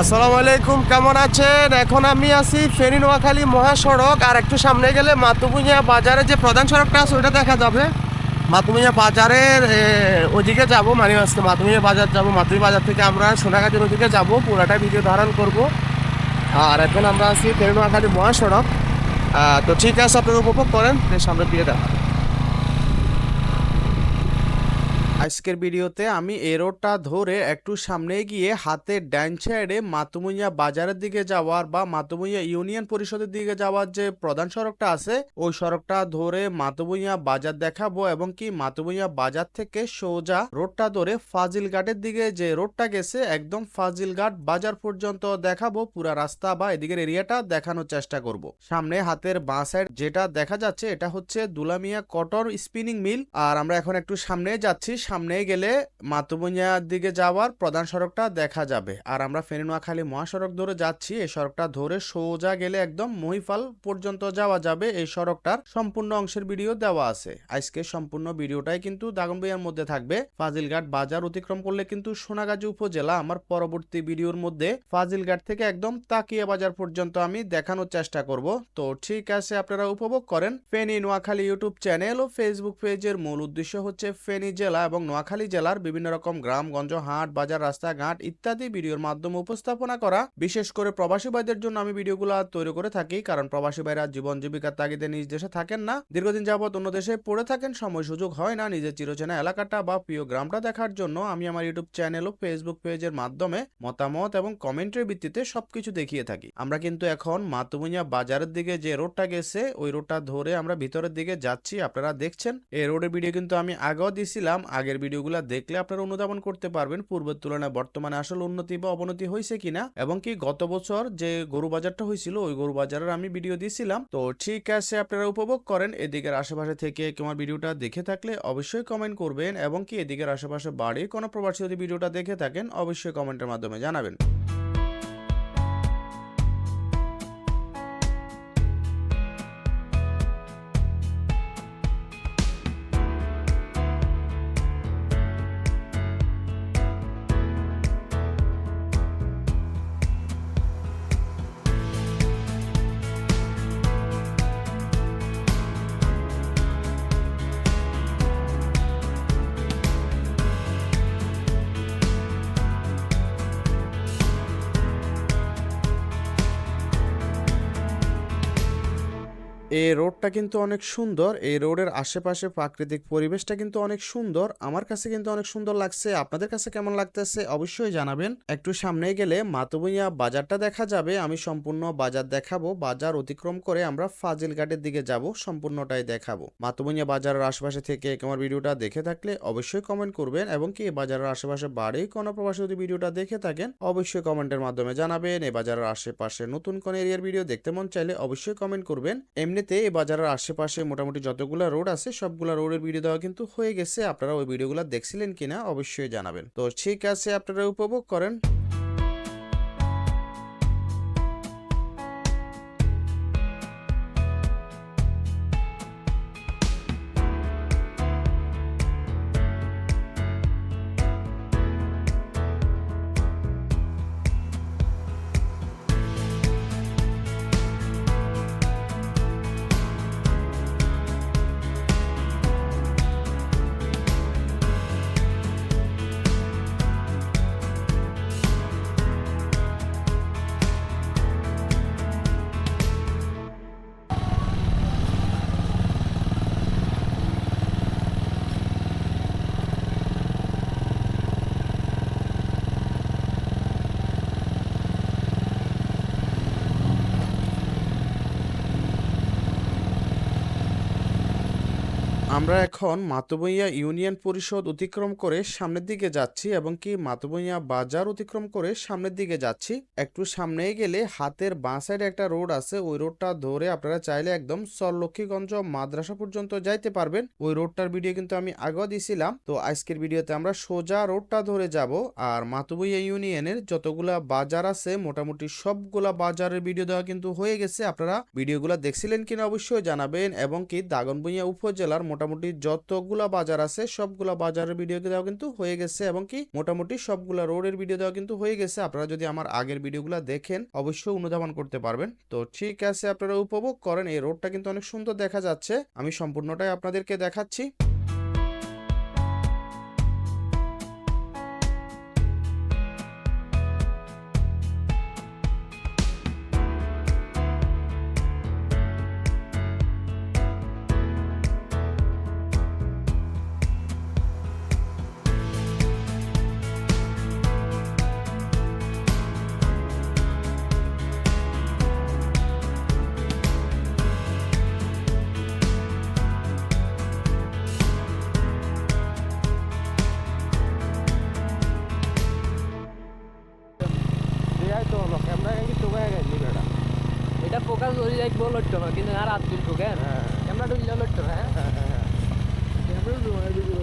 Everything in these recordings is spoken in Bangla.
আসসালামু আলাইকুম, কেমন আছেন? এখন আমি আছি ফেনী নোয়াখালী মহাসড়ক। আর একটু সামনে গেলে মাতুবুনিয়া বাজারে যে প্রধান সড়কটা আছে, ওইটা দেখা যাবে। মাতুবুনিয়া বাজারের ওদিকে যাব মানে আজকে মাতুবুনিয়া বাজার যাব। মাতুবি বাজার থেকে আমরা সোনাগাছির ওদিকে যাব। পুরাটা ভিডিও ধারণ করব। আর এখন আমরা আছি ফেনী নোয়াখালী মহাসড়ক। তো ঠিক আছে, আপনারা উপভোগ করেন সামনে দিয়ে দেখা আজকের ভিডিওতে আমি এই রোডটা ধরে একটু সামনে গিয়ে হাতের ডান সাইডে মাতুমুইয়া বাজারের দিকে যাওয়ার বা মাতুমুইয়া ইউনিয়ন পরিষদের দিকে যাওয়ার যে প্রধান সড়কটা আছে, ওই সড়কটা ধরে মাতুমুইয়া বাজার দেখাবো এবং কি মাতুমুইয়া বাজার থেকে সোজা রোডটা ধরে ফাজিলঘাটের দিকে যে রোডটা গেছে, একদম ফাজিলঘাট বাজার পর্যন্ত দেখাবো। পুরা রাস্তা বা এদিকের এরিয়াটা দেখানোর চেষ্টা করব। সামনে হাতের বাঁ সাইড যেটা দেখা যাচ্ছে, এটা হচ্ছে দুলামিয়া কটন স্পিনিং মিল। আর আমরা এখন একটু সামনে যাচ্ছি সামনে গেলে মাতুবনিয়ার দিকে যাওয়ার প্রধান সড়কটা দেখা যাবে। আর আমরা ফেনী, নোয়াখালী মহাসড়ক ধরে যাচ্ছি। এই সড়কটা ধরে সোজা গেলে একদম মহিফাল পর্যন্ত যাওয়া যাবে। এই সড়কটার সম্পূর্ণ অংশের ভিডিও দেওয়া আছে। আজকে সম্পূর্ণ ভিডিওটাই কিন্তু দাগনবইয়ার মধ্যে থাকবে। ফাজিলঘাট বাজার অতিক্রম করলে কিন্তু সোনাগাজী উপজেলা আমার পরবর্তী ভিডিওর মধ্যে ফাজিলঘাট থেকে একদম তাকিয়া বাজার পর্যন্ত আমি দেখানোর চেষ্টা করব। তো ঠিক আছে, আপনারা উপভোগ করেন ফেনী, নোয়াখালী ইউটিউব চ্যানেল ও ফেসবুক পেজের মূল উদ্দেশ্য হচ্ছে ফেনী জেলা এবং নোয়াখালী জেলার বিভিন্ন রকম গ্রামগঞ্জ, হাট, বাজার, রাস্তাঘাট ইত্যাদি ভিডিওর মাধ্যমে উপস্থাপনা করা, বিশেষ করে প্রবাসী ভাইদের জন্য আমি ভিডিওগুলো তৈরি করে থাকি, কারণ প্রবাসী ভাইরা জীবন জীবিকার তাগিদে নিজ দেশে থাকেন না। দীর্ঘদিন যাবত অন্য দেশে পড়ে থাকেন, সময় সুযোগ হয় না নিজের চিরচেনা এলাকাটা বা প্রিয় গ্রামটা দেখার জন্য। আমি আমার ইউটিউব চ্যানেল ও ফেসবুক পেজের মাধ্যমে মতামত এবং কমেন্টের ভিত্তিতে সবকিছু দেখিয়ে থাকি। আমরা কিন্তু এখন মাতুমিয়া বাজারের দিকে যে রোডটা গেছে, ওই রোডটা ধরে আমরা ভিতরের দিকে যাচ্ছি, আপনারা দেখছেন। এই রোডের ভিডিও কিন্তু আমি আগেও দিছিলাম আগের ভিডিওগুলো দেখলে আপনারা অনুধাবন করতে পারবেন পূর্বের তুলনায় বর্তমানে আসলে উন্নতি বা অবনতি হয়েছে কিনা এবং কি গত বছর যে গরু বাজারটা হয়েছিল, ওই গরু বাজারের আমি ভিডিও দিয়েছিলাম। তো ঠিক আছে, আপনারা উপভোগ করেন। এদিকের আশেপাশে থেকে কেউ আমার ভিডিওটা দেখে থাকলে অবশ্যই কমেন্ট করবেন এবং কি এদিকের আশেপাশে বাড়ির কোনো প্রবাসী যদি ভিডিওটা দেখে থাকেন, অবশ্যই কমেন্টের মাধ্যমে জানাবেন। এই রোডটা কিন্তু অনেক সুন্দর, এই রোডের আশেপাশে প্রাকৃতিক পরিবেশটা কিন্তু অনেক সুন্দর, আমার কাছে কিন্তু অনেক সুন্দর লাগছে। আপনাদের কাছে কেমন লাগতেছে অবশ্যই জানাবেন। একটু সামনে গেলে মাতুবইয়া বাজারটা দেখা যাবে, আমি সম্পূর্ণ বাজার দেখাবো, বাজার অতিক্রম করে আমরা ফাজিল ঘাটের দিকে যাব, সম্পূর্ণটাই দেখাবো। মাতুবইয়া বাজারের আশেপাশে থেকে আমার ভিডিওটা দেখে থাকলে অবশ্যই কমেন্ট করবেন এবং কি বাজারের আশেপাশে বাড়ি কোনো প্রবাসী যদি ভিডিওটা দেখে থাকেন, অবশ্যই কমেন্টের মাধ্যমে জানাবেন। এই বাজারের আশেপাশে নতুন কোন এরিয়ার ভিডিও দেখতে মন চাইলে অবশ্যই কমেন্ট করবেন। এমনিতে এই বাজারের আশেপাশে মোটামুটি যতগুলো রোড আছে, সবগুলো রোডের ভিডিও দেওয়া কিন্তু হয়ে গেছে। আপনারা ওই ভিডিওগুলো দেখছিলেন কিনা অবশ্যই জানাবেন। তো ঠিক আছে, আপনারা উপভোগ করেন। আমরা এখন মাতুবইয়া ইউনিয়ন পরিষদ অতিক্রম করে সামনের দিকে যাচ্ছি এবং কি মাতুবইয়া বাজার অতিক্রম করে সামনের দিকে যাচ্ছি। একটু সামনে গেলে হাতের বাঁ সাইডে একটা রোড আছে, ওই রোডটা ধরে আপনারা চাইলে একদম সরলক্ষ্মীগঞ্জ মাদ্রাসা পর্যন্ত যাইতে পারবেন। ওই রোডটার ভিডিও কিন্তু আমি আগেও দিছিলাম। তো আজকের ভিডিওতে আমরা সোজা রোডটা ধরে যাব আর মাতুবইয়া ইউনিয়নের যতগুলা বাজার আছে, মোটামুটি সবগুলা বাজারের ভিডিও দেওয়া কিন্তু হয়ে গেছে। আপনারা ভিডিওগুলো দেখছিলেন কিনা অবশ্যই জানাবেন এবং কি দাগনভূঞা উপজেলার মোটামুটি মোটামুটি যতগুলা বাজার আছে, সবগুলা বাজারের ভিডিও দেওয়া কিন্তু হয়ে গেছে এবং কি মোটামুটি সবগুলা রোডের ভিডিও দেওয়া কিন্তু হয়ে গেছে। আপনারা যদি আমার আগের ভিডিওগুলো দেখেন, অবশ্যই অনুধাবন করতে পারবেন। তো ঠিক আছে, আপনারা উপভোগ করেন। এই রোডটা কিন্তু অনেক সুন্দর দেখা যাচ্ছে। আমি সম্পূর্ণটাই আপনাদেরকে দেখাচ্ছি। হয়ে যাইব লট্ট না কিন্তু আর হাত তুলবো কেন? হ্যাঁ।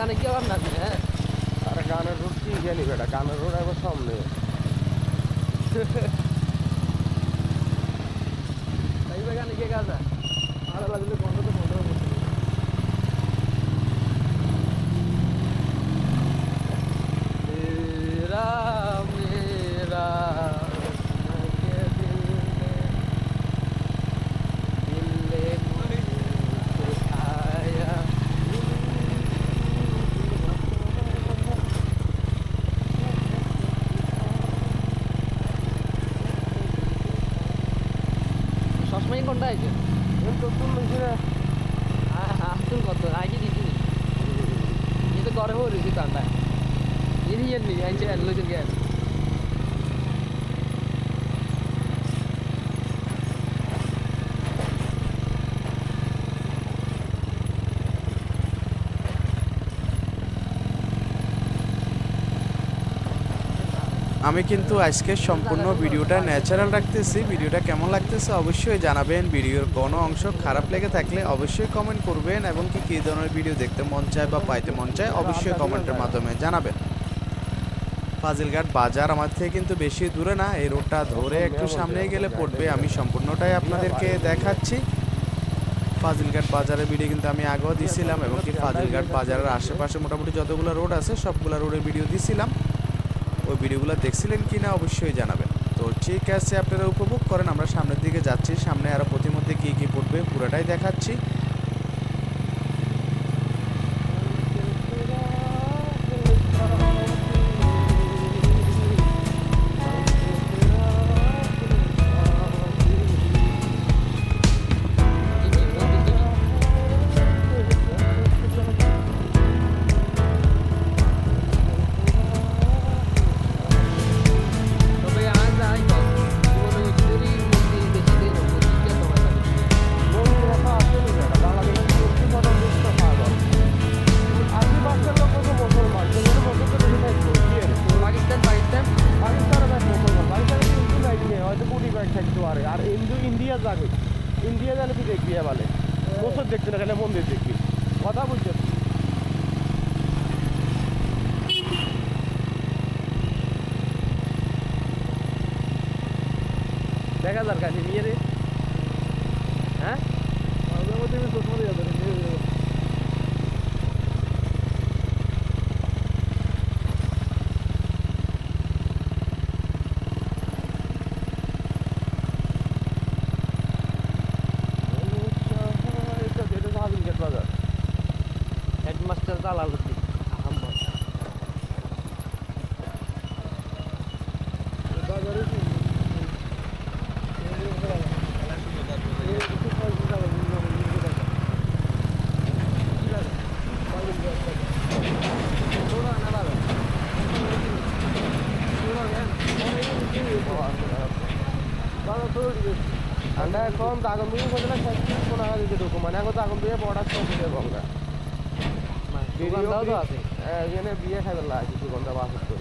গানে কি আবার নাচবে হ্যাঁ আরে গানের রোড কি জানি বেটা গানের রোড একবার সামনে এইবার গানে কে গাজা আর লাগলে বন্ধ সবসময় কোনটা আছে আসল কত আগে দিচ্ছি কিন্তু ঘরে হয়ে রয়েছি কান্ডা ইনি জানি আইছে লইছে জ্ঞান আমি কিন্তু আজকে সম্পূর্ণ ভিডিওটা ন্যাচারাল রাখতেছি। ভিডিওটা কেমন লাগতেছে অবশ্যই জানাবেন। ভিডিওর কোনো অংশ খারাপ লেগে থাকলে অবশ্যই কমেন্ট করবেন এবং কি, কী ধরনের ভিডিও দেখতে মন চায় বা পাইতে মন চায় অবশ্যই কমেন্টের মাধ্যমে জানাবেন। ফাজিলঘাট বাজার আমার থেকে কিন্তু বেশি দূরে না, এই রোডটা ধরে একটু সামনে গেলে পড়বে। আমি সম্পূর্ণটাই আপনাদেরকে দেখাচ্ছি। ফাজিলঘাট বাজারের ভিডিও কিন্তু আমি আগেও দিছিলাম এবং কি ফাজিলঘাট বাজারের আশেপাশে মোটামুটি যতগুলো রোড আছে, সবগুলো রোডের ভিডিও দিছিলাম। ওই ভিডিওগুলো দেখছিলেন কি না অবশ্যই জানাবেন। তো ঠিক আছে, আপনারা উপভোগ করেন, আমরা সামনের দিকে যাচ্ছি, সামনে আরও প্রতিমধ্যে কী কী পড়বে, পুরোটাই দেখাচ্ছি। Ne kadar kardeşim? Bir yeri... He? Malzeme demin sokma da yazarım. Ne yazıyorum? Headmaster'da alalım. আমরা এখন দাগম্বিয়ে বদলে খাচ্ছি কোনো আগে দিকে ঢুকো মানে এখন দাগম্বিয়ে বিয়ে সব দিয়ে বঙ্গা বাস তো